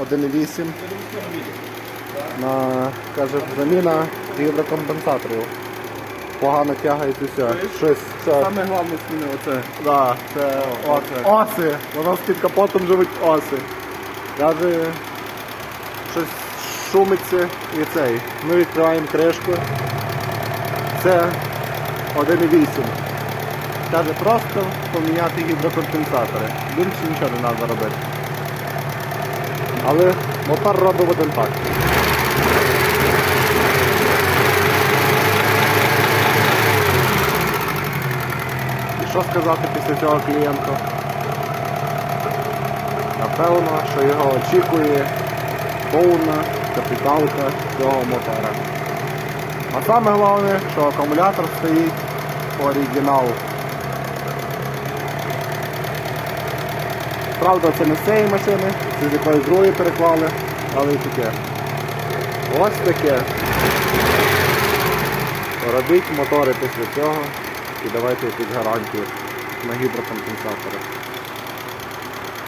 1,8 на, каже, заміна гідрокомпенсаторів. Погано тягається. Щось, все. Саме головне зміни оце. Да, це Оце. оси. Воно з-під капотом живуть оси. Каже, щось шумиться і цей. Ми відкриваємо кришку. Це 1,8. Каже, просто поміняти гідрокомпенсатори. Більше нічого не треба робити. Але мотор робив один так. І що сказати після цього клієнту? Напевно, що його очікує повна капіталка цього мотора. А саме головне, що акумулятор стоїть по Правда, це не з цієї машини, це з якоїсь другої переклали, але і таке. Ось таке. Робіть мотори після цього і давайте якусь гарантію на гідрокомпенсатори.